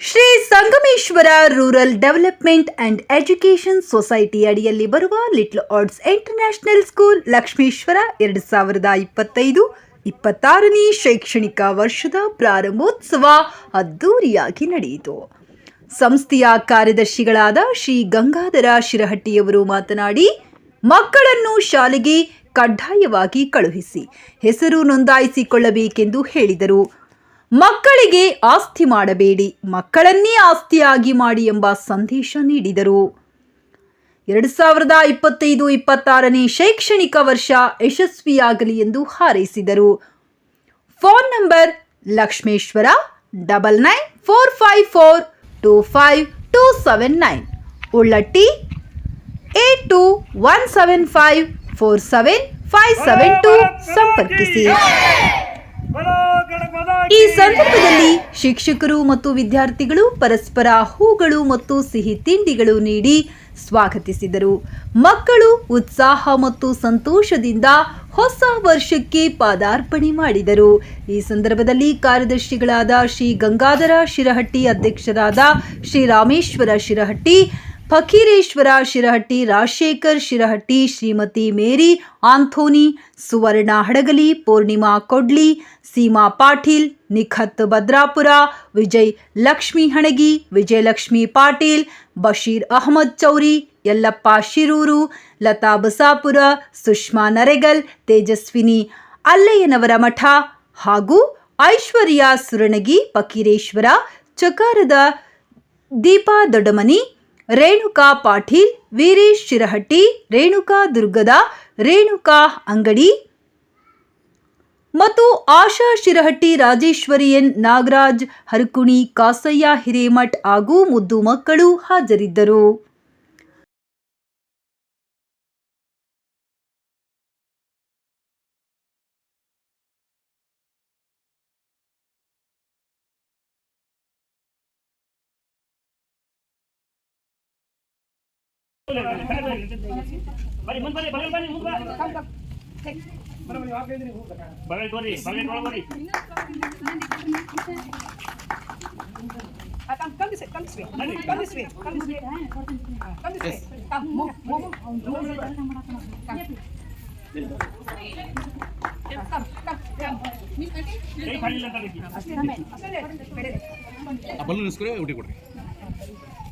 Shri Sangameshwara rural development and education society ಅಡಿಯಲ್ಲಿ ಬರುವ little arts international school Lakshmeshwara ಎರಡು ಸಾವಿರದ ಇಪ್ಪತ್ತೈದು ಇಪ್ಪತ್ತಾರನೇ ಶೈಕ್ಷಣಿಕ ವರ್ಷದ ಪ್ರಾರಂಭೋತ್ಸವ ಅದ್ದೂರಿಯಾಗಿ ನಡೆಯಿತು. ಸಂಸ್ಥೆಯ ಕಾರ್ಯದರ್ಶಿಗಳಾದ ಶ್ರೀ ಗಂಗಾಧರ ಶಿರಹಟ್ಟಿಯವರು ಮಾತನಾಡಿ, ಮಕ್ಕಳನ್ನು ಶಾಲೆಗೆ ಕಡ್ಡಾಯವಾಗಿ ಕಳುಹಿಸಿ, ಹೆಸರು ನೋಂದಾಯಿಸಿಕೊಳ್ಳಬೇಕೆಂದು ಹೇಳಿದರು. ಮಕ್ಕಳಿಗೆ ಆಸ್ತಿ ಮಾಡಬೇಡಿ, ಮಕ್ಕಳನ್ನೇ ಆಸ್ತಿಯಾಗಿ ಮಾಡಿ ಎಂಬ ಸಂದೇಶ ನೀಡಿದರು. ಎರಡು ಸಾವಿರದ ಇಪ್ಪತ್ತೈದು ಇಪ್ಪತ್ತಾರನೇ ಶೈಕ್ಷಣಿಕ ವರ್ಷ ಯಶಸ್ವಿಯಾಗಲಿ ಎಂದು ಹಾರೈಸಿದರು. Phone number Lakshmeshwara double nine four five four two five two seven nine, Ullatti eight two one seven five four seven five seven two ಸಂಪರ್ಕಿಸಿ. ಸಂದರ್ಭದಲ್ಲಿ ಶಿಕ್ಷಕರು ಮತ್ತು ವಿದ್ಯಾರ್ಥಿಗಳು ಪರಸ್ಪರ ಹೂಗಳು ಮತ್ತು ಸಿಹಿ ತಿಂಡಿಗಳು ನೀಡಿ ಸ್ವಾಗತಿಸಿದರು. ಮಕ್ಕಳು ಉತ್ಸಾಹ ಮತ್ತು ಸಂತೋಷದಿಂದ ಹೊಸ ವರ್ಷಕ್ಕೆ ಪಾದಾರ್ಪಣೆ ಮಾಡಿದರು. ಈ ಸಂದರ್ಭದಲ್ಲಿ ಕಾರ್ಯದರ್ಶಿಗಳಾದ ಶ್ರೀ ಗಂಗಾಧರ ಶಿರಹಟ್ಟಿ ಅಧ್ಯಕ್ಷರಾದ ಶ್ರೀ ರಾಮೇಶ್ವರ ಶಿರಹಟ್ಟಿ ಫಕೀರೇಶ್ವರ ಶಿರಹಟ್ಟಿ, ರಾಜಶೇಖರ್ ಶಿರಹಟ್ಟಿ, ಶ್ರೀಮತಿ ಮೇರಿ ಆಂಥೋನಿ, ಸುವರ್ಣ ಹಡಗಲಿ, ಪೂರ್ಣಿಮಾ ಕೊಡ್ಲಿ, ಸೀಮಾ ಪಾಟೀಲ್, ನಿಖತ್ ಭದ್ರಾಪುರ, ವಿಜಯ್ ಲಕ್ಷ್ಮಿ ಹಣಗಿ, ವಿಜಯಲಕ್ಷ್ಮಿ ಪಾಟೀಲ್, ಬಶೀರ್ ಅಹಮದ್ ಚೌರಿ, ಯಲ್ಲಪ್ಪ ಶಿರೂರು, ಲತಾ ಬಸಾಪುರ, ಸುಷ್ಮಾ ನರೆಗಲ್, ತೇಜಸ್ವಿನಿ ಅಲ್ಲಯ್ಯನವರ ಮಠ ಹಾಗೂ ಐಶ್ವರ್ಯ ಸುರಣಗಿ ಪಕೀರೇಶ್ವರ ಚಕಾರದ ದೀಪಾ ದೊಡ್ಡಮನಿ ರೇಣುಕಾ ಪಾಟೀಲ್, ವೀರೇಶ್ ಶಿರಹಟ್ಟಿ, ರೇಣುಕಾ ದುರ್ಗದ, ರೇಣುಕಾ ಅಂಗಡಿ ಮತ್ತು ಆಶಾ ಶಿರಹಟ್ಟಿ ರಾಜೇಶ್ವರಿ ಎನ್ ನಾಗರಾಜ್, ಹರಕುಣಿ, ಕಾಸಯ್ಯ ಹಿರೇಮಠ್ ಹಾಗೂ ಮುದ್ದು ಮಕ್ಕಳು ಹಾಜರಿದ್ದರು. ಬರ್ರಿ ಮುಂದ್ ಬರ್ರಿ ಬರ್ರಿ ಬರ್ರಿ ಮುಂದ್ ಬರ್ರಿ ಬಗಲ್ ತೋರಿ ಬಗಲ್ ಒಳಗ್ ಬರ್ರಿ Uh, come, come this way, come this way, come this way, come this way, Uh, come this way, come, move, move, move, move, come. Come, come, come. ಕೈ ಫಾಡಿಲ್ಲ ಅಂತ ಹೇಳಿ. ಅಷ್ಟೇ, ಅಷ್ಟೇ, ಬೇರೆ. ಆ ಬಲೂನ್ ಇಸ್ಕೊರಿ ಊಟ ಕೊಡ್ರಿ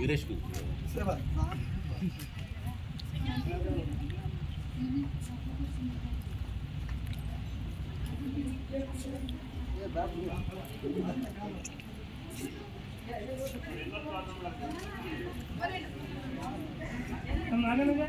ವೀರೇಶ್ ನಮ್ಮ ನಾಗನಿಗೆ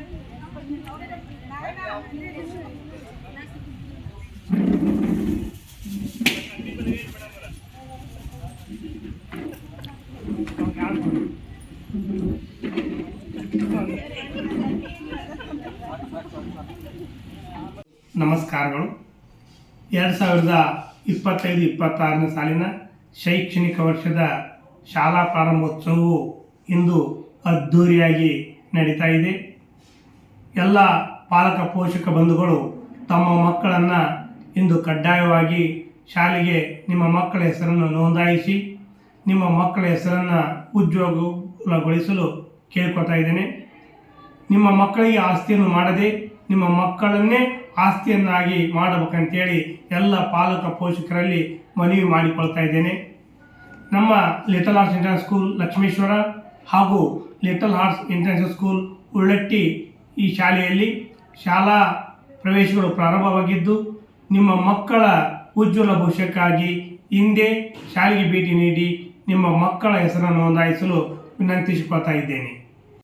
ನಮಸ್ಕಾರಗಳು. ಎರಡು ಸಾವಿರದ ಇಪ್ಪತ್ತೈದು, ಇಪ್ಪತ್ತಾರನೇ ಸಾಲಿನ ಶೈಕ್ಷಣಿಕ ವರ್ಷದ ಶಾಲಾ ಪ್ರಾರಂಭೋತ್ಸವವು ಇಂದು ಅದ್ಧೂರಿಯಾಗಿ ನಡೀತಾ ಇದೆ. ಎಲ್ಲ ಪಾಲಕ ಪೋಷಕ ಬಂಧುಗಳು ತಮ್ಮ ಮಕ್ಕಳನ್ನು ಇಂದು ಕಡ್ಡಾಯವಾಗಿ ಶಾಲೆಗೆ ನಿಮ್ಮ ಮಕ್ಕಳ ಹೆಸರನ್ನು ನೋಂದಾಯಿಸಿ, ನಿಮ್ಮ ಮಕ್ಕಳ ಹೆಸರನ್ನು ಉಜ್ವಲಗೊಳಿಸಲು ಕೇಳ್ಕೊತಾ ಇದ್ದೇನೆ. ನಿಮ್ಮ ಮಕ್ಕಳಿಗೆ ಆಸ್ತಿಯನ್ನು ಮಾಡದೆ ನಿಮ್ಮ ಮಕ್ಕಳನ್ನೇ ಆಸ್ತಿಯನ್ನಾಗಿ ಮಾಡಬೇಕಂತೇಳಿ ಎಲ್ಲ ಪಾಲಕ ಪೋಷಕರಲ್ಲಿ ಮನವಿ ಮಾಡಿಕೊಳ್ತಾ ಇದ್ದೇನೆ. ನಮ್ಮ little hearts international school Lakshmeshwara ಹಾಗೂ little hearts international school Ullatti ಈ ಶಾಲೆಯಲ್ಲಿ ಶಾಲಾ ಪ್ರವೇಶಗಳು ಪ್ರಾರಂಭವಾಗಿದ್ದು, ನಿಮ್ಮ ಮಕ್ಕಳ ಉಜ್ವಲ ಭವಿಷ್ಯಕ್ಕಾಗಿ ಹಿಂದೆ ಶಾಲೆಗೆ ಭೇಟಿ ನೀಡಿ ನಿಮ್ಮ ಮಕ್ಕಳ ಹೆಸರನ್ನು ನೋಂದಾಯಿಸಲು ವಿನಂತಿಸಿಕೊಳ್ತಾ ಇದ್ದೇನೆ.